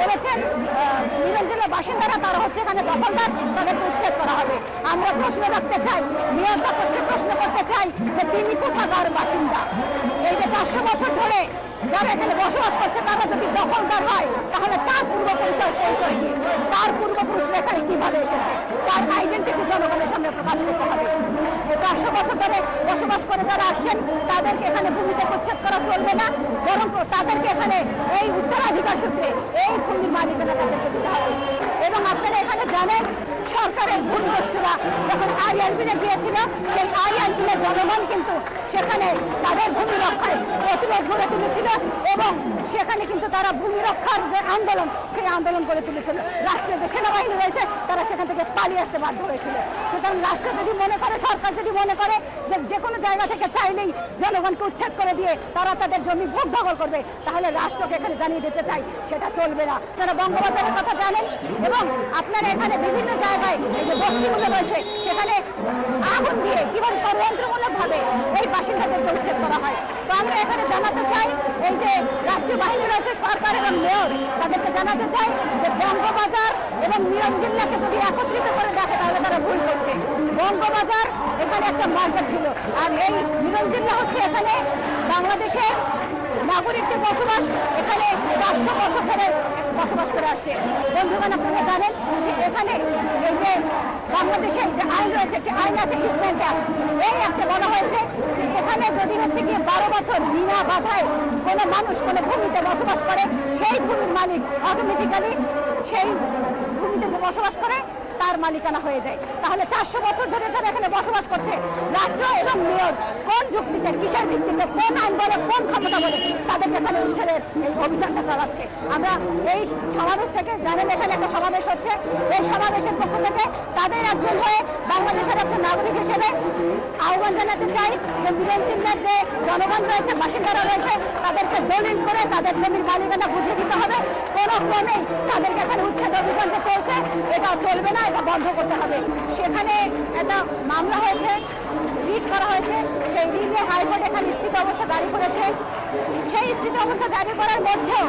বলেছেন মিরন জেলার বাসিন্দারা তারা হচ্ছে এখানে দখলদার, তাদেরকে উচ্ছেদ করা হবে। আমরা প্রশ্ন রাখতে চাই মেয়র বাকসকে প্রশ্ন করতে চাই যে তিনি কোথাকার বাসিন্দা? চারশো বছর ধরে যারা এখানে বসবাস করছে, তারা যদি দখলদার হয়, তাহলে তার পূর্বপুরুষের পরিচয় কি? তার পূর্বপুরুষরা এখানে কীভাবে এসেছে? তার আইডেন্টিটি জনগণের সামনে প্রকাশ করতে হবে। চারশো বছর ধরে বসবাস করে যারা আসছেন, তাদেরকে এখানে ভূমিতে উচ্ছেদ করা চলবে না। বরং তাদেরকে এখানে এই উত্তরাধিকার সূত্রে এই ভূমির মালিকানা তাদেরকে দিতে হবে। এবং আপনারা এখানে জানেন সরকারের ভুল দস্যুরা যখন আইআরবিনে গিয়েছিল, সেই আইআরবিনের জনগণ কিন্তু সেখানে তাদের ভূমি রক্ষায় প্রতিরোধ গড়ে তুলেছিল এবং সেখানে কিন্তু তারা ভূমি রক্ষার যে আন্দোলন, সেই আন্দোলন করে তুলেছিল। রাষ্ট্রীয় যে সেনাবাহিনী রয়েছে, তারা পালিয়ে আসতে বাধ্য হয়েছিল। সুতরাং রাষ্ট্র যদি মনে করে, সরকার যদি মনে করে যে যে কোনো জায়গা থেকে চাইলেই জনগণকে উচ্ছেদ করে দিয়ে তারা তাদের জমি ভোগ দখল করবে, তাহলে রাষ্ট্রকে এখানে জানিয়ে দিতে চাই, সেটা চলবে না। তারা বঙ্গবাজারের কথা জানেন এবং আপনারা এখানে বিভিন্ন জায়গায় এই যে বস্তিগুলো রয়েছে, সেখানে আগুন দিয়ে কীভাবে ষড়যন্ত্রমূলক ভাবে এই বাসিন্দাদেরকে উচ্ছেদ করা হয়। তো আমরা এখানে জানাতে চাই, এই যে রাষ্ট্রীয় বাহিনী রয়েছে, সরকার এবং মেয়র, তাদেরকে জানাতে চাই যে বঙ্গবাজার এবং নিয়ম জিল্লাকে যদি একত্রিত করে দেখে, তাহলে তারা ভুল করছে। বঙ্গবাজার এখানে একটা মার্কেট ছিল। আর এই নিয়ম জিল্লা হচ্ছে এখানে বাংলাদেশের নাগরিকদের বসবাস, এখানে চারশো বছর ধরে বসবাস করে আসছে। বন্ধুগণ, আপনারা জানেন যে এখানে এই যে বাংলাদেশে যে আইন রয়েছে, একটি আইন আছে অ্যাক্ট এই অ্যাক্টে বলা হয়েছে যে এখানে যদি হচ্ছে গিয়ে বারো বছর বিনা বাধায় কোনো মানুষ, কোনো ভূমিতে বসবাস করে, সেই ভূমির মালিক অটোমেটিক্যালি সেই ভূমিতে যে বসবাস করে তার মালিকানা হয়ে যায়। তাহলে চারশো বছর ধরে যারা এখানে বসবাস করছে, রাষ্ট্র এবং নিয়োগ, কোন যুক্তিতে, কিসের ভিত্তিতে, কোন আইন বলে কোন ক্ষমতা বলে তাদেরকে এখানে উচ্ছেদের এই অভিযানটা চালাচ্ছে? আমরা এই সমাবেশ থেকে, জানেন এখানে একটা সমাবেশ হচ্ছে, এই সমাবেশের পক্ষ থেকে তাদের একজন হয়ে বাংলাদেশের একটা নাগরিক হিসেবে আহ্বান জানাতে চাই যে মিলন চিহ্নের যে জনগণ রয়েছে, বাসিন্দারা রয়েছে, তাদেরকে দলিল করে তাদের জমির মালিকানা বুঝিয়ে দিতে হবে। ক্রমেই তাদেরকে এখানে উচ্ছেদ অভিযান চলছে, এটা চলবে না, এটা বন্ধ করতে হবে। সেখানে একটা মামলা হয়েছে, রিট করা হয়েছে। সেই রিটে হাইকোর্ট এখানে স্থিত অবস্থা জারি করেছে। সেই স্থিত অবস্থা জারি করার মধ্যেও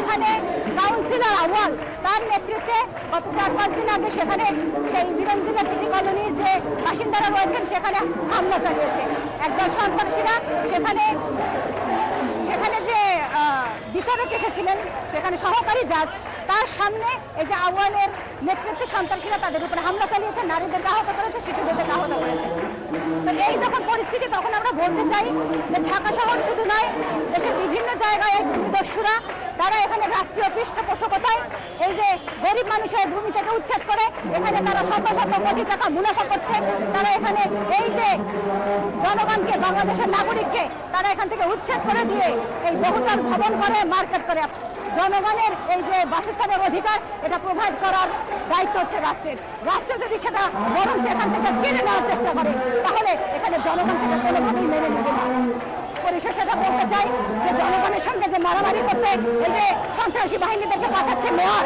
এখানে কাউন্সিলর আওয়াল তার নেতৃত্বে গত চার পাঁচ দিন আগে সেখানে সেই বিরঞ্জিলা সিটি কলোনির যে বাসিন্দারা রয়েছেন, সেখানে হামলা চালিয়েছে। একদল সন্ত্রাসীরা সেখানে সেখানে যে বিচারক এসেছিলেন, সেখানে সহকারী জাজ। তার সামনে এই যে আওয়ালের নেতৃত্বে সন্ত্রাসীরা তাদের উপরে হামলা চালিয়েছে, নারীদেরকে আহত করেছে, শিশুদেরকে আহত করেছে। তো এই যখন পরিস্থিতি, তখন আমরা বলতে চাই যে ঢাকা শহর শুধু নয়, দেশের বিভিন্ন জায়গায় এই ভূমিদস্যুরা তারা এখানে রাষ্ট্রীয় পৃষ্ঠপোষকতায় এই যে গরিব মানুষের ভূমি থেকে উচ্ছেদ করে, এখানে তারা শত শত কোটি টাকা মুনাফা করছে। তারা এখানে এই যে জনগণকে, বাংলাদেশের নাগরিককে তারা এখান থেকে উচ্ছেদ করে দিয়ে এই বহুতল ভবন করে, মার্কেট করে। জনগণের এই যে বাসস্থানের অধিকার, এটা প্রোভাইড করার দায়িত্ব হচ্ছে রাষ্ট্রের। রাষ্ট্র যদি সেটা বরঞ্চ এখান থেকে কেড়ে নেওয়ার চেষ্টা করে, তাহলে এখানে জনগণ সেটা কোনোভাবেই মেনে নেবে না। পরিশেষে এটা বলতে চাই যে যে মারামারি করতে এই যে সন্ত্রাসী বাহিনীদেরকে পাঠাচ্ছে মেয়র,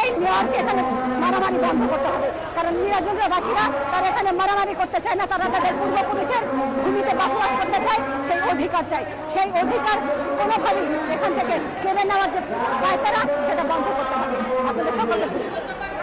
এই মেয়রকে এখানে মারামারি বন্ধ করতে হবে। কারণ নিরাজনবাসীরা তারা এখানে মারামারি করতে চায় না, তারা তাদের পূর্বপুরুষের ভূমিতে বসবাস করতে চায়, সেই অধিকার চাই সেই অধিকার কোনোভাবেই এখান থেকে কেড়ে নেওয়ার যে পায়তারা সেটা বন্ধ করতে হবে। আপনাদের সকলকে